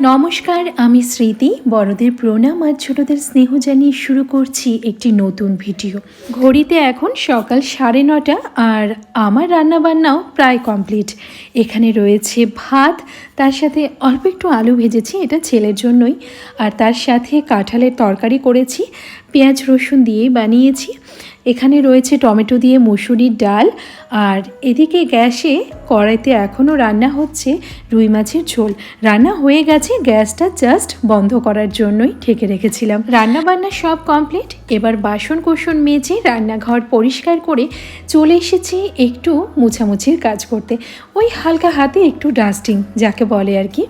নমস্কার, আমি স্মৃতি। বড়দের প্রণাম আর ছোটদের স্নেহ জানিয়ে শুরু করছি একটি নতুন ভিডিও। ঘড়িতে এখন সকাল সাড়ে নটা আর আমার রান্নাবান্নাও প্রায় কমপ্লিট। এখানে রয়েছে ভাত, তার সাথে অল্প একটু আলু ভেজেছি, এটা ছেলের জন্যই। আর তার সাথে কাঁঠালের তরকারি করেছি। পেঁয়াজ রসুন দিয়ে বানিয়েছি। এখানে রয়েছে টমেটো দিয়ে মুসুরির ডাল। আর এদিকে গ্যাসে কড়াইতে এখনও রান্না হচ্ছে রুই মাছের ঝোল। রান্না হয়ে গেছে, গ্যাসটা জাস্ট বন্ধ করার জন্যই ঢেকে রেখেছিলাম। রান্না বান্না সব কমপ্লিট। এবার বাসন কোসন মেজে রান্নাঘর পরিষ্কার করে চলে এসেছি একটু মুছামুছির কাজ করতে। ওই হালকা হাতে একটু ডাস্টিং, যাকে বলে আর কি।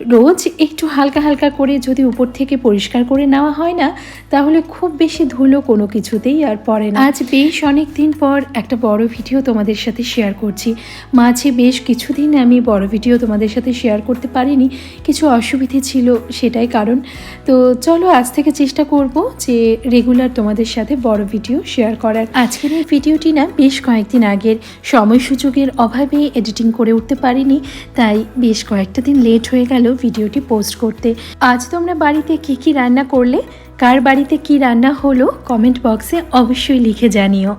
রোজ একটু হালকা হালকা করে যদি উপর থেকে পরিষ্কার করে নেওয়া হয় না, তাহলে খুব বেশি ধুলো কোনো কিছুতেই আর পড়ে না। আজ বেশ অনেক দিন পর একটা বড় ভিডিও তোমাদের সাথে শেয়ার করছি। মাঝে বেশ কিছুদিন আমি বড় ভিডিও তোমাদের সাথে শেয়ার করতে পারিনি, কিছু অসুবিধে ছিল সেটাই কারণ। তো চলো আজ থেকে চেষ্টা করব যে রেগুলার তোমাদের সাথে বড় ভিডিও শেয়ার করার। আজকের এই ভিডিওটি না বেশ কয়েকদিন আগের সময় সুযোগের অভাবে এডিটিং করে উঠতে পারিনি, তাই বেশ কয়েকটা দিন লেট হয়ে গেল। ভিডিওটি পোস্ট করতে। আজ তোমরা বাড়িতে কি কি রান্না করলে? কার বাড়িতে কি রান্না হলো? কমেন্ট বক্সে অবশ্যই লিখে জানিও।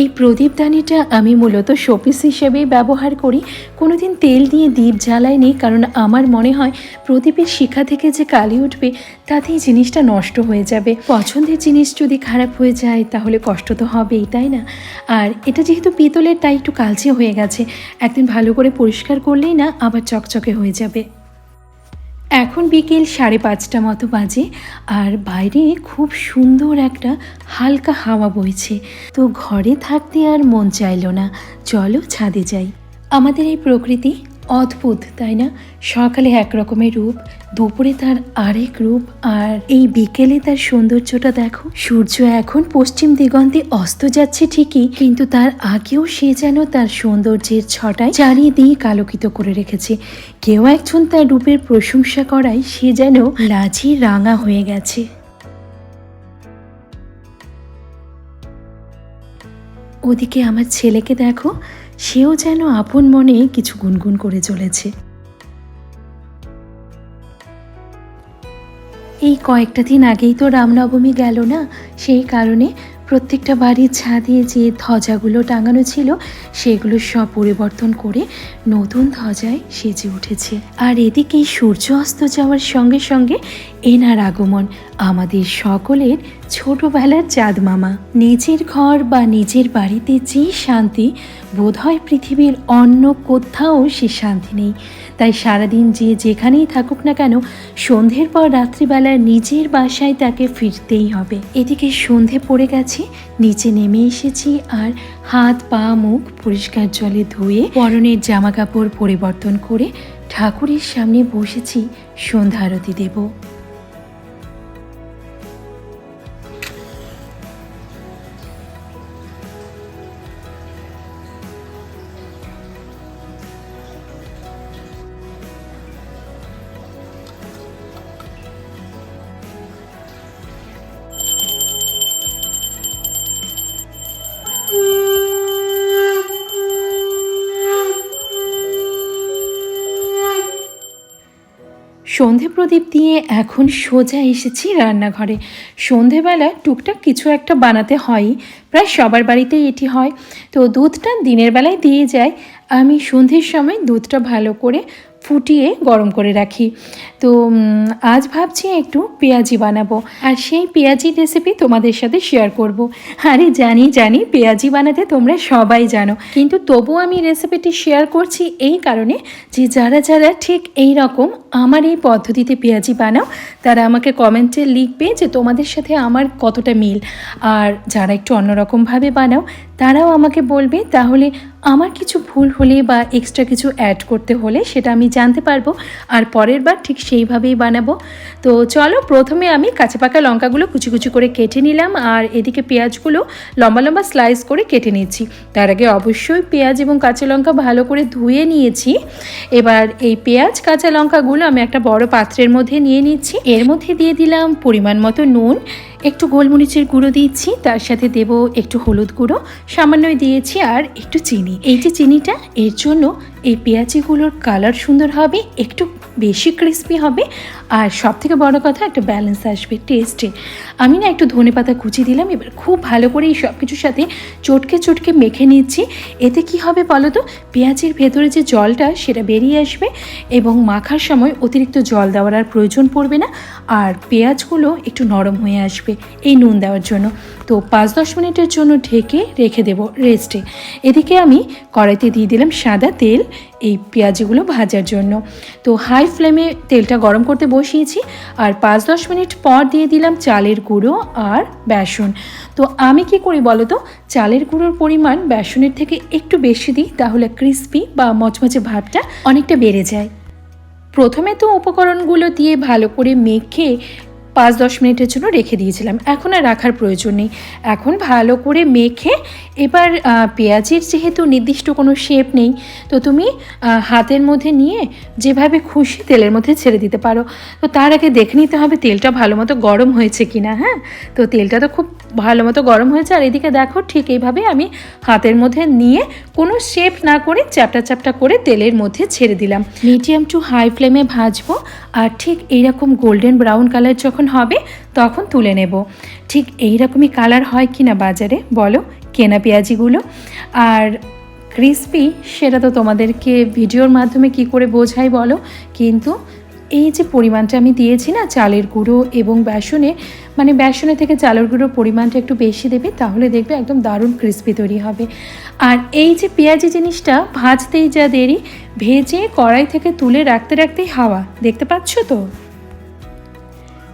এই প্রদীপদানিটা আমি মূলত শোপিস হিসেবেই ব্যবহার করি। কোনোদিন তেল দিয়ে দ্বীপ জ্বালাইনি, কারণ আমার মনে হয় প্রদীপের শিখা থেকে যে কালি উঠবে, তাতেই জিনিসটা নষ্ট হয়ে যাবে। পছন্দের জিনিস যদি খারাপ হয়ে যায়, তাহলে কষ্ট তো হবেই, তাই না? আর এটা যেহেতু পিতলের, তাই একটু কালচে হয়ে গেছে। একদিন ভালো করে পরিষ্কার করলেই না, আবার চকচকে হয়ে যাবে। এখন বিকেল সাড়ে পাঁচটা মতো বাজে আর বাইরে খুব সুন্দর একটা হালকা হাওয়া বইছে। তো ঘরে থাকতে আর মন চাইল না। চলো ছাদে যাই। আমাদের এই প্রকৃতি অদ্ভুত, তাই না? সকালে এক রকমের রূপ, দুপুরে তার আরেক রূপ, আর এই বিকেলে তার সৌন্দর্যটা দেখো। সূর্য এখন পশ্চিম দিগন্তে অস্ত যাচ্ছে ঠিকই, কিন্তু তার আগেও সে যেন তার সৌন্দর্যের ছটায় চারিদিক আলোকিত করে রেখেছে। কেউ একজন তার রূপের প্রশংসা করায় সে যেন লাজি রাঙা হয়ে গেছে। ওদিকে আমার ছেলেকে দেখো, সেও যেন আপন মনে কিছু গুনগুন করে চলেছে। এই কয়েকটা দিন আগেই তো রামনবমী গেল না, সেই কারণে প্রত্যেকটা বাড়ির ছাদে যে ধ্বজাগুলো টাঙানো ছিল, সেগুলো সব পরিবর্তন করে নতুন ধ্বজায় সেজে উঠেছে। আর এদিকে সূর্য অস্ত যাওয়ার সঙ্গে সঙ্গে এনার আগমন, আমাদের সকলের ছোটবেলার চাঁদ মামা। নিজের ঘর বা নিজের বাড়িতে যে শান্তি, বোধহয় পৃথিবীর অন্য কোথাও সে শান্তি নেই। তাই সারাদিন যে যেখানেই থাকুক না কেন, সন্ধ্যের পর রাত্রিবেলা নিজের বাসায় তাকে ফিরতেই হবে। এদিকে সন্ধে পড়ে গেছে, নিচে নেমে এসেছি আর হাত, পা, মুখ পরিষ্কার জলে ধুয়ে পরনের জামা কাপড় পরিবর্তন করে ঠাকুরের সামনে বসেছি, সন্ধ্যা আরতি দেবো। সন্ধে প্রদীপ দিয়ে এখন সোজা এসেছি রান্নাঘরে। সন্ধেবেলা টুকটাক কিছু একটা বানাতে হয়, প্রায় সবার বাড়িতেই এটি হয়। তো দুধটা দিনের বেলায় দিয়ে যায়। আমি সন্ধ্যের সময় দুধটা ভালো করে ফুটিয়ে গরম করে রাখি। তো আজ ভাবছি একটু পেঁয়াজি বানাবো। আর সেই পেঁয়াজি রেসিপি তোমাদের সাথে শেয়ার করব। আরে জানি জানি, পেঁয়াজি বানাতে তোমরা সবাই জানো। কিন্তু তবু আমি রেসিপিটি শেয়ার করছি এই কারণে যে যারা যারা ঠিক এই রকম আমার এই পদ্ধতিতে পেঁয়াজি বানাও, তারা আমাকে কমেন্টে লিখবে যে তোমাদের সাথে আমার কতটা মিল। আর যারা একটু অন্যরকমভাবে বানাও তারাও আমাকে বলবে, তাহলে আমার কিছু ভুল হলে বা এক্সট্রা কিছু অ্যাড করতে হলে সেটা আমি জানতে পারব আর পরের বার ঠিক সেইভাবেই বানাবো। তো চলো প্রথমে আমি কাঁচা পাকা লঙ্কাগুলো কুচি কুচি করে কেটে নিলাম আর এদিকে পেঁয়াজগুলো লম্বা লম্বা স্লাইস করে কেটে নিচ্ছি। তার আগে অবশ্যই পেঁয়াজ এবং কাঁচা লঙ্কা ভালো করে ধুয়ে নিয়েছি। এবার এই পেঁয়াজ, কাঁচা লঙ্কাগুলো আমি একটা বড় পাত্রের মধ্যে নিয়ে নিচ্ছি। এর মধ্যে দিয়ে দিলাম পরিমাণ মতো নুন একটু গোলমরিচের গুঁড়ো দিয়েছি, তার সাথে দেব একটু হলুদ গুঁড়ো, সামান্যই দিয়েছি আর একটু চিনি। এই যে চিনিটা, এর জন্য এই পেঁয়াজিগুলোর কালার সুন্দর হবে, একটু বেশি ক্রিস্পি হবে। আর সব থেকে বড় কথা, একটা ব্যালেন্স আসবে টেস্টে আমি না একটু ধনে পাতা কুচি দিলাম, এবার খুব ভালো করে এই সব কিছুর সাথে চটকে চটকে মেখে নিচ্ছি। এতে কি হবে বলো তো? পেঁয়াজের ভেতরে যে জলটা, সেটা বেরিয়ে আসবে এবং মাখার সময় অতিরিক্ত জল দেওয়ার আর প্রয়োজন পড়বে না। আর পেঁয়াজগুলো একটু নরম হয়ে আসবে এই নুন দেওয়ার জন্য। তো পাঁচ দশ মিনিটের জন্য ঢেকে রেখে দেবো রেস্টে। এদিকে আমি কড়াইতে দিয়ে দিলাম সাদা তেল এই পেঁয়াজিগুলো ভাজার জন্য। তো হাই ফ্লেমে তেলটা গরম করতে বসিয়েছি আর পাঁচ দশ মিনিট পর দিয়ে দিলাম চালের গুঁড়ো আর বেসন। তো আমি কি করি বলো তো চালের গুঁড়োর পরিমাণ বেসনের থেকে একটু বেশি দিই তাহলে ক্রিস্পি বা মচমচে ভাবটা অনেকটা বেড়ে যায়। প্রথমে তো উপকরণগুলো দিয়ে ভালো করে মেখে পাঁচ দশ মিনিটের জন্য রেখে দিয়েছিলাম। এখন আর রাখার প্রয়োজন নেই। এখন ভালো করে মেখে এবার পেঁয়াজের যেহেতু নির্দিষ্ট কোনো শেপ নেই, তো তুমি হাতের মধ্যে নিয়ে যেভাবে খুশি তেলের মধ্যে ছেড়ে দিতে পারো। তো তার আগে দেখে নিতে হবে তেলটা ভালো মতো গরম হয়েছে কি না হ্যাঁ? তো তেলটা তো খুব ভালো মতো গরম হয়েছে। আর এদিকে দেখো, ঠিক এইভাবে আমি হাতের মধ্যে নিয়ে কোনো শেপ না করে চ্যাপটা চ্যাপটা করে তেলের মধ্যে ছেড়ে দিলাম। মিডিয়াম টু হাই ফ্লেমে ভাজবো। আর ঠিক এইরকম গোল্ডেন ব্রাউন কালার যখন হবে, তখন তুলে নেব। ঠিক এইরকমই কালার হয় কি না বাজারে, বলো, কেনা পেঁয়াজিগুলো। আর ক্রিসপি সেটা তো তোমাদেরকে ভিডিওর মাধ্যমে কি করে বোঝাই বলো, কিন্তু এই যে পরিমাণটা আমি দিয়েছি না, চালের গুঁড়ো এবং বেসনে মানে বেসনে থেকে চালের গুঁড়োর পরিমাণটা একটু বেশি দেবে, তাহলে দেখবে একদম দারুণ ক্রিস্পি তৈরি হবে। আর এই যে পেঁয়াজি জিনিসটা, ভাজতেই যা দেরি, ভেজে কড়াই থেকে তুলে রাখতে রাখতেই হাওয়া, দেখতে পাচ্ছ তো?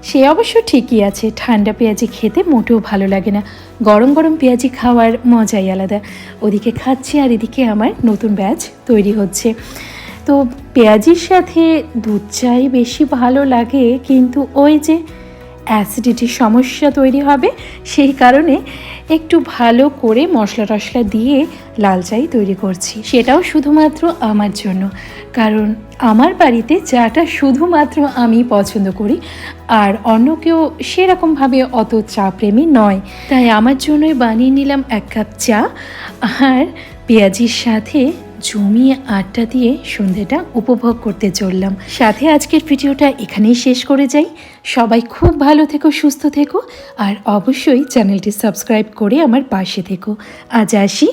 সে অবশ্য ঠিকই আছে। ঠান্ডা পেঁয়াজি খেতে মোটেও ভালো লাগে না। গরম গরম পেঁয়াজি খাওয়ার মজাই আলাদা। ওদিকে খাচ্ছি আর এদিকে আমার নতুন ব্যাচ তৈরি হচ্ছে। তো পেঁয়াজির সাথে দুধ চাই বেশি ভালো লাগে, কিন্তু ওই যে অ্যাসিডিটির সমস্যা তৈরি হবে, সেই কারণে একটু ভালো করে মশলা টশলা দিয়ে লাল চাই তৈরি করছি। সেটাও শুধুমাত্র আমার জন্য। কারণ আমার বাড়িতে চাটা শুধুমাত্র আমি পছন্দ করি, আর অন্য কেউ সেরকমভাবে অত চা প্রেমী নয়। তাই আমার জন্যই বানিয়ে নিলাম এক কাপ চা আর পেঁয়াজির সাথে জমিয়ে আড্ডা দিয়ে সন্ধেটা উপভোগ করতে চললাম। সাথে আজকের ভিডিওটা এখানেই শেষ করে যাই। সবাই খুব ভালো থেকো, সুস্থ থেকো, আর অবশ্যই চ্যানেলটি সাবস্ক্রাইব করে আমার পাশে থেকো। আজ আসি।